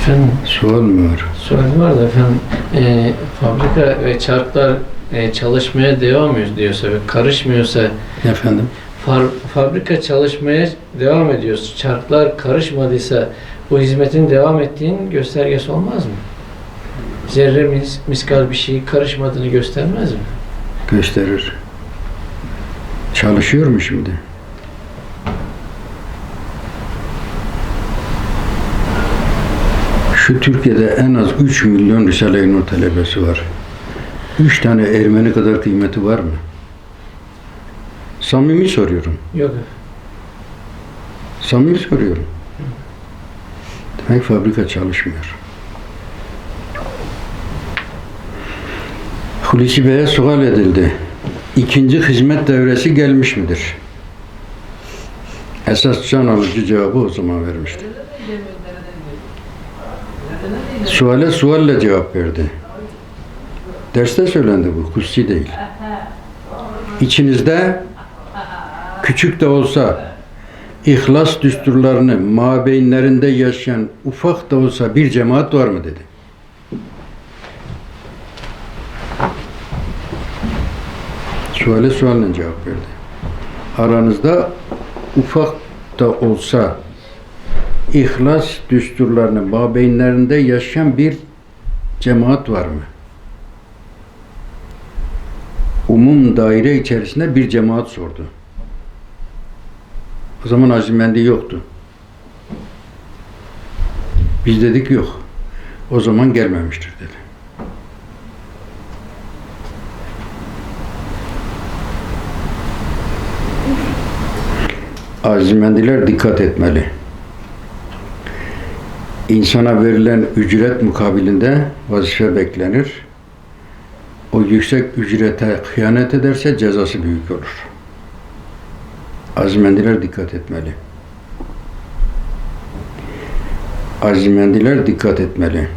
Efendim soru var da efendim e, fabrika ve çarklar e, çalışmaya devam ediyorsa ve karışmıyorsa Efendim? far, fabrika çalışmaya devam ediyorsa çarklar karışmadıysa bu hizmetin devam ettiğinin göstergesi olmaz mı? Zerre mis, miskal bir şey karışmadığını göstermez mi? Gösterir. Çalışıyor mu şimdi? Şu Türkiye'de en az 3 milyon Risale-i Nur talebesi var. 3 tane Ermeni kadar kıymeti var mı? Samimi soruyorum. Yok. Samimi soruyorum. Demek fabrika çalışmıyor. Hulusi Bey'e sual edildi. İkinci hizmet devresi gelmiş midir? Esas can alıcı cevabı o zaman vermişti. Suale sualle cevap verdi. Derste söylendi bu, kutsi değil. İçinizde küçük de olsa İhlas düsturlarını mabeynlerinde yaşayan ufak da olsa bir cemaat var mı dedi. Suale sualle cevap verdi. Aranızda ufak da olsa ihlas düsturlarını mabeynlerinde yaşayan bir cemaat var mı? Umum daire içerisinde bir cemaat sordu. O zaman azimendi yoktu. Biz dedik yok. O zaman gelmemiştir dedi. Azimendiler dikkat etmeli. İnsana verilen ücret mukabilinde vazife beklenir. O yüksek ücrete hıyanet ederse cezası büyük olur. Azimendiler dikkat etmeli. Azimendiler dikkat etmeli.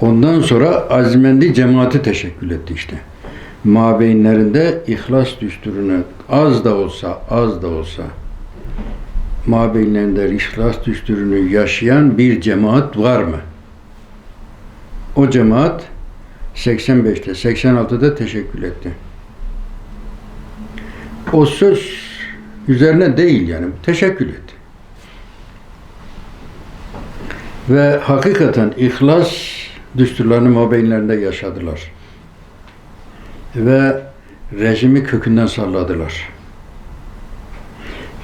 Ondan sonra azimendi cemaati teşekkül etti işte. Mabeynlerinde ihlas düsturunu az da olsa, az da olsa mabeynlerinde ihlas düsturunu yaşayan bir cemaat var mı? O cemaat 85'te, 86'da teşekkül etti. O söz üzerine değil yani teşekkür etti. Ve hakikaten ihlas düsturlarını mabeynlerinde yaşadılar. Ve rejimi kökünden salladılar.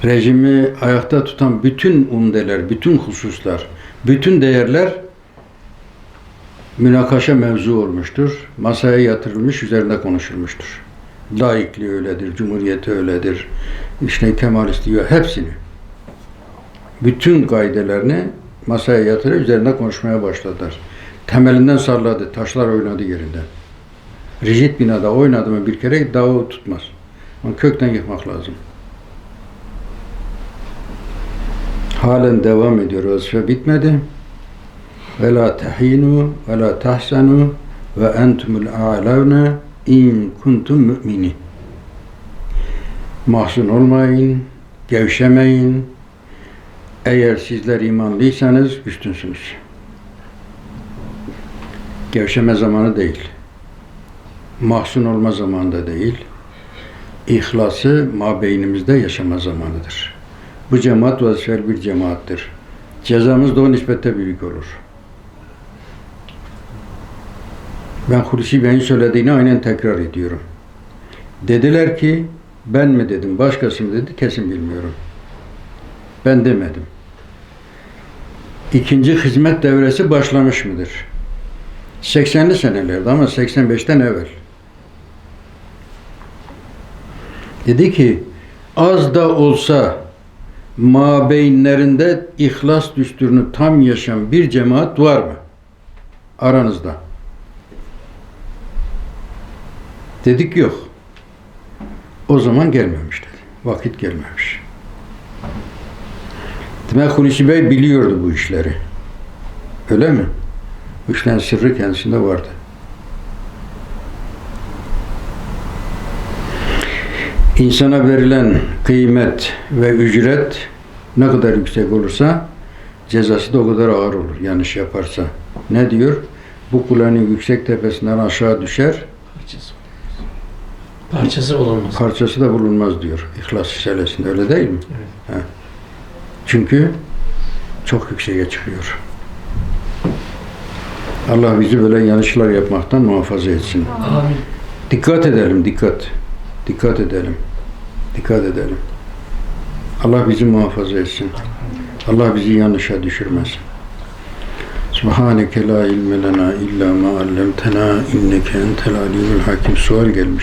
Rejimi ayakta tutan bütün umdeler, bütün hususlar, bütün değerler münakaşa mevzu olmuştur. Masaya yatırılmış, üzerinde konuşulmuştur. Laikliği öyledir, cumhuriyeti öyledir, işte Kemalist diyor hepsini. Bütün kaidelerini masaya yatırıp üzerinde konuşmaya başladılar. Temelinden salladı, taşlar oynadı yerinde. Rigid binada oynadı mı bir kere dağı tutmaz. Onu kökten yıkmak lazım. Halen devam ediyor. Vazife bitmedi. Ve la tehinu ve la tahsanu ve entumul a'lavne in kuntum müminin. Mahzun olmayın, gevşemeyin. Eğer sizler imanlıysanız üstünsünüz. Gevşeme zamanı değil. Mahzun olma zamanı da değil. İhlası mabeynimizde yaşama zamanıdır. Bu cemaat vazifeli bir cemaattir. Cezamız da o nispette büyük olur. Ben Hulusi Bey'in söylediğini aynen tekrar ediyorum. Dediler ki ben mi dedim, başkası mı dedi kesin bilmiyorum. Ben demedim. İkinci hizmet devresi başlamış mıdır? 80'li senelerde ama 85'ten evvel. Dedi ki az da olsa mabeynlerinde ihlas düsturunu tam yaşayan bir cemaat var mı? Aranızda. Dedik yok. O zaman gelmemiş dedi. Vakit gelmemiş. Demek Hulusi Bey biliyordu bu işleri. Öyle mi? Bu işlerin sırrı kendisinde vardı. İnsana verilen kıymet ve ücret ne kadar yüksek olursa cezası da o kadar ağır olur yanlış yaparsa. Ne diyor? Bu kulenin yüksek tepesinden aşağı düşer, Parçası. Parçası bulunmaz. parçası da bulunmaz diyor İhlas Risalesi'nde öyle değil mi? Evet. He. Çünkü çok yükseğe çıkıyor. Allah bizi böyle yanlışlar yapmaktan muhafaza etsin. Amin. Dikkat edelim, dikkat. Dikkat edelim. Dikkat edelim. Allah bizi muhafaza etsin. Allah bizi yanlışa düşürmesin. Subhaneke la ilme lena illa ma allamtena inneke entel alimul hakim. Sual gelmiş.